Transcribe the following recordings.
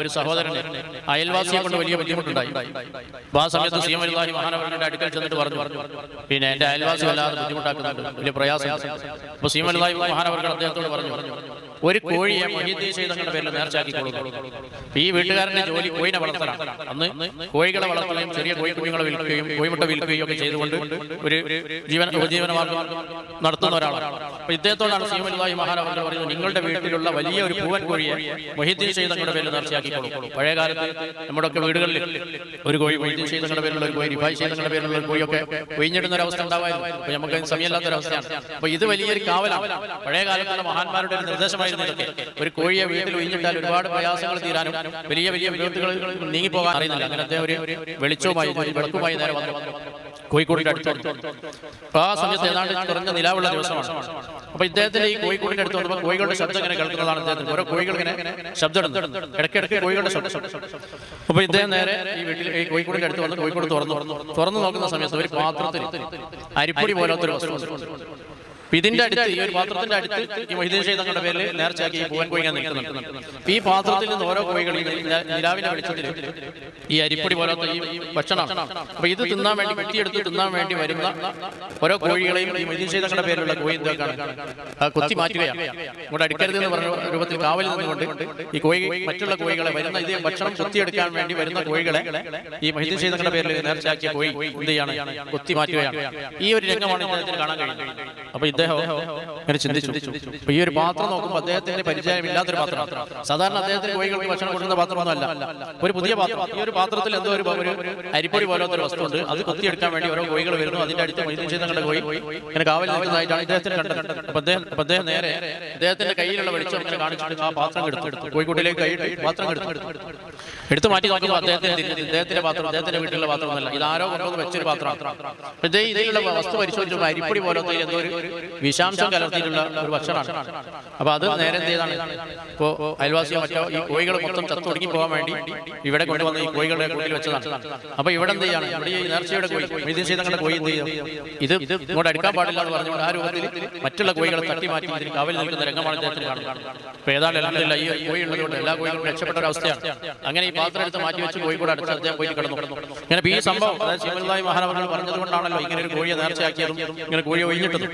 ഒരു സഹോദരന് അയൽവാസിയെ കൊണ്ട് വലിയ ബുദ്ധിമുട്ടുണ്ടായി. അപ്പൊ സമയത്ത് സി എം മഹാനവരുടെ അടുക്കൽ ചെന്നിട്ട് പറഞ്ഞു. പിന്നെ എന്റെ അയൽവാസി വല്ലാതെ ബുദ്ധിമുട്ടാക്കുന്നുണ്ട്. വലിയ പ്രയാസം അപ്പൊ സി എം അലിഹി മഹാനവർകൾ അദ്ദേഹത്തോട് പറഞ്ഞു. ഒരു കോഴിയെ മൊഹീദ്ദീൻ ചെയ്തങ്ങളുടെ പേരിൽ നേർച്ചാക്കി കൊടുക്കും ഈ വീട്ടുകാരന്റെ ജോലി കോഴിനെ വളർത്തണം. അന്ന് കോഴികളെ വളർത്തുകയും ചെറിയ കോഴിക്കുഞ്ഞുങ്ങളെ വിൽക്കുകയും കോഴിമുട്ട വിൽക്കുകയും ഒക്കെ ചെയ്തുകൊണ്ട് ഒരു ജീവൻ ഉപജീവന മാർഗം നടത്തുന്ന ഒരാളാണ്. അപ്പൊ ഇദ്ദേഹത്തോടാണ് സീമല്ലായി മഹാരാജ് പറയുന്നത് നിങ്ങളുടെ വീട്ടിലുള്ള വലിയ ഒരു പൂവൻ കോഴിയെ മൊഹീദ്ദീൻ ചെയ്തങ്ങളുടെ പേരിൽ നേർച്ചയാക്കി കൊടുക്കും പഴയ കാലത്ത് നമ്മുടെ ഒക്കെ വീടുകളിൽ ഒരു കോഴി മൊഹീദ്ദീൻ ചെയ്തങ്ങളുടെ പേരിലുള്ള ഒരു കോഴി റിഫായി ചെയ്തങ്ങളുടെ പേരിലുള്ള ഒരു കോഴിയൊക്കെ ഒഴിഞ്ഞിടുന്ന ഒരു അവസ്ഥ ഉണ്ടാവായിരുന്നു. നമുക്ക് അതിന് സമയമില്ലാത്ത ഒരു അവസ്ഥയാണ് അപ്പൊ ഇത് വലിയൊരു കാവലാണ്. പഴയ കാലത്തുള്ള മഹാന്മാരുടെ ഒരു നിർദ്ദേശമായിരുന്നു ഇതൊക്കെ ഒരു കോഴിയെ വീട്ടിൽ ഒഴിഞ്ഞിട്ടാൽ ഒരുപാട് പ്രയാസങ്ങൾ തീരാനും വലിയ വലിയ വിപത്തുകൾ നീങ്ങിപ്പോകാൻ അറിയുന്നില്ല അങ്ങനത്തെ ഒരു വെളിച്ചവുമായി ഒരു വിളക്കുമായി നേരെ വന്നു. കോഴിക്കോടിന്റെ അടുത്ത് വന്നു. അപ്പൊ ആ സമയത്ത് ഏതാണ്ട് കുറഞ്ഞ നിലാവുള്ള ദിവസമാണ്. അപ്പൊ ഇദ്ദേഹത്തിന്റെ ഈ കോഴിക്കോടിന്റെ അടുത്ത് വന്നപ്പോൾ കോഴികളുടെ ശബ്ദം ഇങ്ങനെ കേൾക്കുന്നതാണ് ഇദ്ദേഹത്തിന്. ഓരോ കോഴികൾ ഇങ്ങനെ ശബ്ദം. ഇടയ്ക്കിടയ്ക്ക് കോഴികളുടെ ശബ്ദം അപ്പൊ ഇദ്ദേഹം നേരെ ഈ വീട്ടിൽ ഈ കോഴിക്കോടിന്റെ അടുത്ത് വന്ന് കോഴിക്കോട് തുറന്നു. തുറന്നു നോക്കുന്ന സമയത്ത് ഒരു പാത്രത്തിൽ അരിപ്പൊടി പോലത്തെ ഒരു വസ്തു. ഇതിന്റെ അടുത്ത് ഈ ഒരു പാത്രത്തിന്റെ അടുത്ത് ഈ മൊഹിദീൻ ഷെയ്ഖ് തങ്ങളുടെ പേരിൽ നേർച്ചയാക്കി ഈ പൂവൻ കോഴികൾ നിൽക്കുന്നുണ്ട് ഈ പാത്രത്തിൽ നിന്ന് ഓരോ കോഴികളും നിലാവിനെ വിളിച്ചിട്ട് ഈ അരിപ്പൊടി പോലത്തെ ഈ ഭക്ഷണം. അപ്പൊ ഇത് തിന്നാൻ വേണ്ടി വെട്ടിയെടുത്ത് തിന്നാൻ വേണ്ടി വരുന്ന ഓരോ കോഴികളെയും ഈ മൊഹിദീൻ ഷെയ്ഖ് തങ്ങളുടെ പേരിലുള്ള കോഴി എന്തൊക്കെയാണ് കൊത്തി മാറ്റുകയാണ്. ഇങ്ങോട്ട് അടുക്കരുത് എന്ന് പറഞ്ഞ രൂപത്തിൽ കാവലിൽ നിന്നുകൊണ്ട് ഈ കോഴി മറ്റുള്ള കോഴികളെ വരുന്ന ഇതേ ഭക്ഷണം കൊത്തിയെടുക്കാൻ വേണ്ടി വരുന്ന കോഴികളെ ഈ മൊഹിദീൻ ഷെയ്ഖ് തങ്ങളുടെ പേരിൽ നേർച്ചയാക്കിയ കോഴി എന്ത് ചെയ്യാണ്? കൊത്തി മാറ്റുകയാണ്. ഈ ഒരു രംഗമാണ് ഇദ്ദേഹത്തിന് കാണാൻ കഴിയുന്നത്. അപ്പൊ ഇദ്ദേഹം ഇങ്ങനെ ചിന്തിച്ചു. അപ്പൊ ഈ ഒരു പാത്രം നോക്കുമ്പോൾ അദ്ദേഹത്തിന് പരിചയമില്ലാത്തൊരു പാത്രം. സാധാരണ അദ്ദേഹത്തിന് കോഴികൾക്ക് ഭക്ഷണം കൊടുക്കുന്ന പാത്രമൊന്നുമല്ല ഒരു പുതിയ പാത്രം. ഈ ഒരു പാത്രത്തിൽ എന്തോ ഒരു ഒരു അരിപ്പൊടി പോലത്തെ ഒരു വസ്തുണ്ട്. അത് കൊത്തിയെടുക്കാൻ വേണ്ടി ഓരോ കോഴികൾ വരുന്നു. അതിന്റെ അടുത്ത് മൈദീൻ ചെയ്തങ്ങളുടെ കോഴി ഇങ്ങനെ കാവൽ നിൽക്കുന്നതായിട്ടാണ് ഇദ്ദേഹത്തിന് കണ്ടത്. അപ്പൊ അദ്ദേഹം നേരെ അദ്ദേഹത്തിന്റെ കയ്യിലുള്ള വെളിച്ചം ഇങ്ങനെ കാണിച്ചിട്ട് ആ പാത്രം എടുത്തെടുത്തു കോഴിക്കോട്ടിലേക്ക് കൈ പാത്രം എടുത്തു. എടുത്തു മാറ്റി നോക്കുമ്പോൾ അദ്ദേഹത്തിന്റെ പാത്രം അദ്ദേഹത്തിന്റെ വീട്ടിലുള്ള പാത്രമല്ല ഇതാരോ കൊണ്ടുവന്ന് വെച്ചൊരു പാത്രമാണ് ഇതേ ഇതിലുള്ള വസ്തു പരിശോധിച്ചു അരിപ്പൊടി പോലത്തെ എന്തോ ഒരു വിഷാംശം കലർത്തിയിട്ടുള്ള ഒരു ഭക്ഷണമാണ്. അപ്പൊ അത് നേരെ എന്ത് ചെയ്താണ്? ഇപ്പോ അയൽവാസിയോ മറ്റോ ഈ കോഴികൾ മൊത്തം ചത്തു ഒടുക്കി പോകാൻ വേണ്ടി ഇവിടെ കൊണ്ടുവന്ന് ഈ കോഴികളുടെ കൂട്ടിൽ വെച്ചതാണ്. അപ്പൊ ഇവിടെ എന്ത് ചെയ്യാണ്? ഇവിടെ ഈ നേർച്ചയുടെ കോഴി മൈദീൻ ചെയ്തങ്ങളുടെ കോഴി എന്ത് ചെയ്യും ഇത് ഇത് ഇങ്ങോട്ട് അടുക്കാൻ പാടില്ല എന്ന് പറഞ്ഞുകൊണ്ട് ആ രൂപത്തിൽ മറ്റുള്ള കോഴികളെ തട്ടി മാറ്റി അവൽ നിൽക്കുന്ന രംഗമാണ് അദ്ദേഹത്തിന് കാണുന്നത്. അപ്പൊ ഏതാണ്ട് എല്ലാം ഈ കോഴി ഉള്ളതുകൊണ്ട് എല്ലാ കോഴികളും രക്ഷപ്പെട്ട ഒരു അവസ്ഥയാണ്. അങ്ങനെ പാത്രം എടുത്ത് മാറ്റി വെച്ച് കോഴിക്കോട് അടുത്ത് അദ്ദേഹം പോയി കിടന്നു ഇങ്ങനെ ഈ സംഭവം ശിവലായി മഹാനവർകൾ പറഞ്ഞതുകൊണ്ടാണല്ലോ ഇങ്ങനെ ഒരു കോഴിയെ നേർച്ചയാക്കിയതും ഇങ്ങനെ കോഴിയെ ഒഴിഞ്ഞിട്ടതും.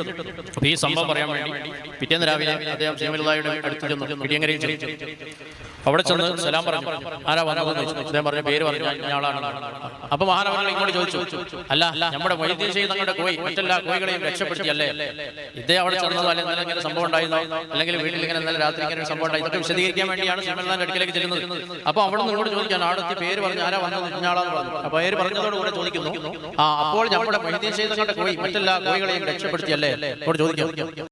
അപ്പൊ ഈ സംഭവം പറയാൻ വേണ്ടി പിറ്റേന്ന് രാവിലെ അദ്ദേഹം ശിവലായുടെ അടുത്ത് ചെന്നു. പിടിയങ്കരയിൽ ചെന്നു. അവിടെ ചെന്ന് സലാം പറഞ്ഞു. ആരാ വന്നു അദ്ദേഹം പറഞ്ഞ പേര് പറഞ്ഞു ഞാളാണ് അപ്പൊ മഹാനവർകൾ ഇങ്ങോട്ട് ചോദിച്ചു. അല്ല നമ്മുടെ വൈദ്യം ചെയ്ത് തങ്ങളുടെ കോഴി മറ്റെല്ലാ കോഴികളെയും രക്ഷപ്പെടുത്തിയല്ലേ? ഇതേ അവിടെ ചെന്നതോ അല്ലെങ്കിൽ ഇങ്ങനെ സംഭവം ഉണ്ടായിരുന്നോ അല്ലെങ്കിൽ വീട്ടിൽ ഇങ്ങനെ ഇന്നലെ രാത്രി ഇങ്ങനെ സംഭവം ഉണ്ടായി ഇതൊക്കെ വിശദീകരിക്കാൻ വേണ്ടിയാണ് ശിവലാന്റെ അടുക്കിലേക്ക് ചെല്ലുന്നത്. അപ്പൊ അവിടെ നിന്ന് ഇങ്ങോട്ട് ചോദിക്കാൻ അവിടുത്തെ പേര് പറഞ്ഞു ആരാ വന്നത്? ഞാളാന്ന് പറഞ്ഞു. അപ്പൊ പേര് പറഞ്ഞതോടുകൂടെ ചോദിക്കുന്നു. ആ അപ്പോൾ നമ്മുടെ വൈദ്യം ചെയ്ത് തങ്ങളുടെ കോഴി മറ്റെല്ലാ കോഴികളെയും രക്ഷപ്പെടുത്തിയല്ലേ? അവിടെ ചോദിക്കാം.